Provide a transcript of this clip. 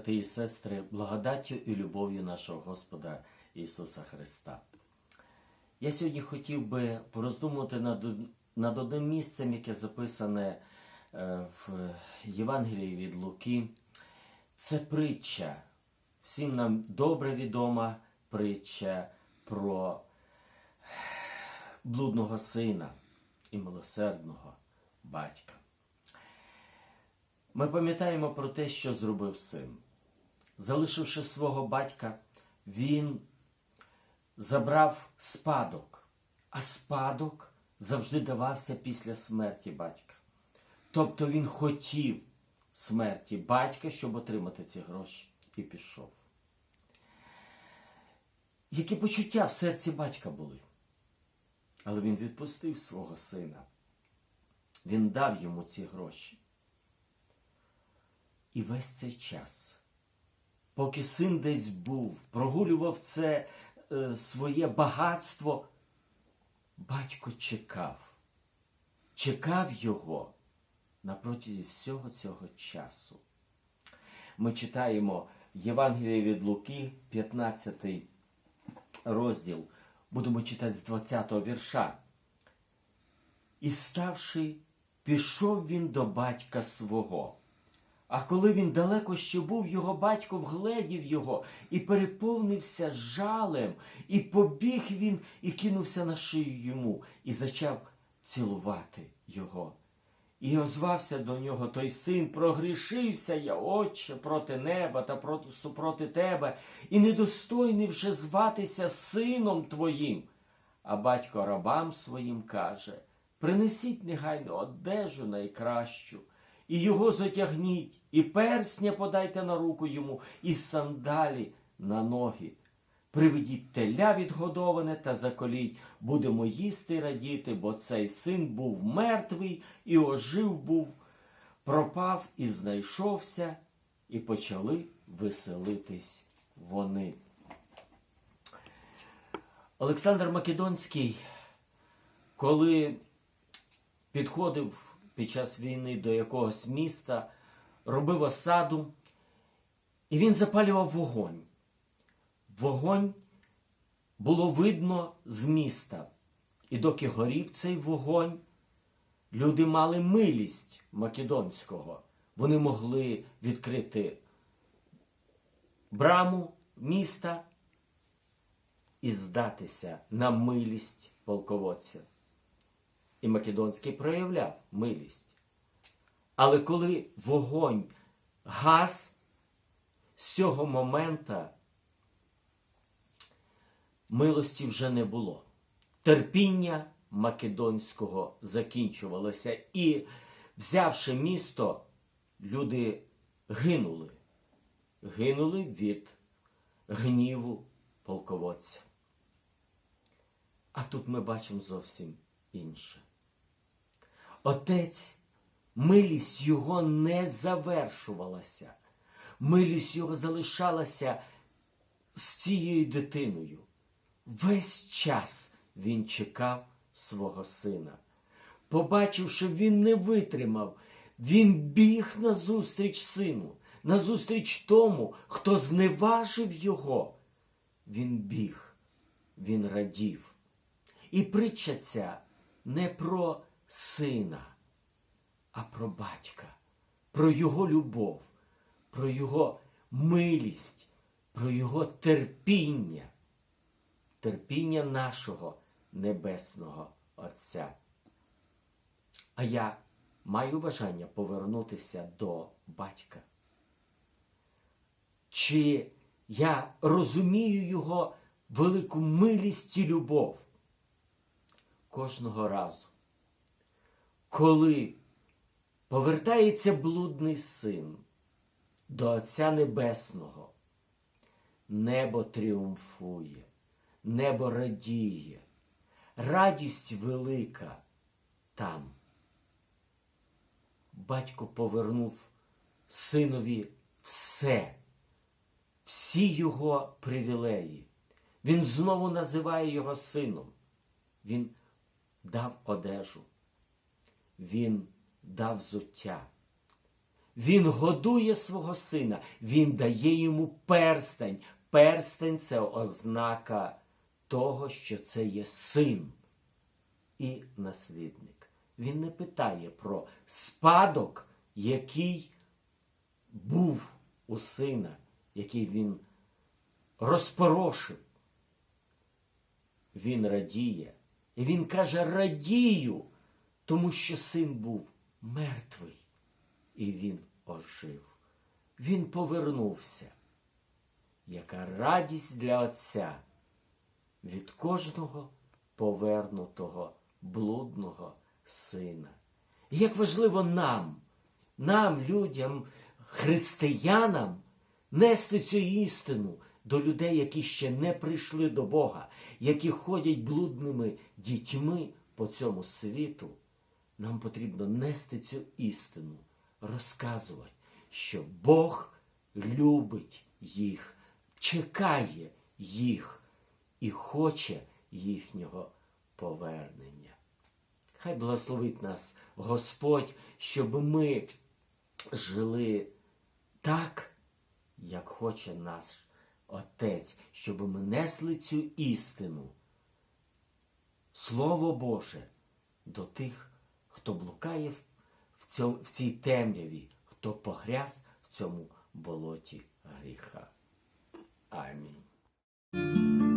брати і сестри, благодаттю і любов'ю нашого Господа Ісуса Христа. Я сьогодні хотів би пороздумувати над, над одним місцем, яке записане е, в Євангелії від Луки. Це притча. Всім нам добре відома притча про блудного сина і милосердного батька. Ми пам'ятаємо про те, що зробив син. Залишивши свого батька, він забрав спадок, а спадок завжди давався після смерті батька. Тобто він хотів смерті батька, щоб отримати ці гроші, і пішов. Які почуття в серці батька були? Але він відпустив свого сина. Він дав йому ці гроші. І весь цей час, поки син десь був, прогулював це е, своє багатство, батько чекав, чекав його на протязі всього цього часу. Ми читаємо Євангеліє від Луки, 15 розділ, будемо читати з 20 вірша. І ставши, пішов він до батька свого. А коли він далеко ще був, його батько вгледів його і переповнився жалем, і побіг він і кинувся на шию йому, і зачав цілувати його. І озвався до нього той син, прогрішився я, отче, проти неба та проти, супроти тебе, і недостойний вже зватися сином твоїм. А батько рабам своїм каже: принесіть негайно одежу найкращу, і його затягніть, і персня подайте на руку йому, і сандалі на ноги. Приведіть теля відгодоване та заколіть, будемо їсти й радіти, бо цей син був мертвий і ожив був, пропав і знайшовся, і почали веселитись вони. Олександр Македонський, коли підходив під час війни до якогось міста, робив осаду, і він запалював вогонь. Вогонь було видно з міста. І доки горів цей вогонь, люди мали милість Македонського. Вони могли відкрити браму міста і здатися на милість полководця. І Македонський проявляв милість. Але коли вогонь гас, з цього момента милості вже не було. Терпіння Македонського закінчувалося, і, взявши місто, люди гинули. Гинули від гніву полководця. А тут ми бачимо зовсім інше. Отець, милість його не завершувалася. Милість його залишалася з цією дитиною. Весь час він чекав свого сина. Побачивши, він не витримав, він біг назустріч сину, назустріч тому, хто зневажив його. Він біг, він радів. І притча ця не про сина, а про батька, про його любов, про його милість, про його терпіння терпіння нашого Небесного Отця. А я маю бажання повернутися до батька. Чи я розумію його велику милість і любов кожного разу, коли повертається блудний син до Отця Небесного, небо тріумфує небо радіє, радість велика там. Батько повернув синові все, всі його привілеї. Він знову називає його сином. Він дав одежу, він дав взуття, Він годує свого сина, він дає йому перстень. Перстень це ознака того, що це є син і наслідник. Він не питає про спадок, який був у сина, який він розпорошив. Він радіє. І він каже: радію, тому що син був мертвий. І він ожив. Він повернувся. Яка радість для Отця від кожного повернутого блудного сина. І як важливо нам, нам, людям, християнам, нести цю істину до людей, які ще не прийшли до Бога, які ходять блудними дітьми по цьому світу. Нам потрібно нести цю істину, розказувати, що Бог любить їх, чекає їх і хоче їхнього повернення. Хай благословить нас Господь, щоб ми жили так, як хоче наш Отець, щоб ми несли цю істину, Слово Боже, до тих, хто блукає в, цьому, в цій темряві, хто погряз в цьому болоті гріха. Амінь.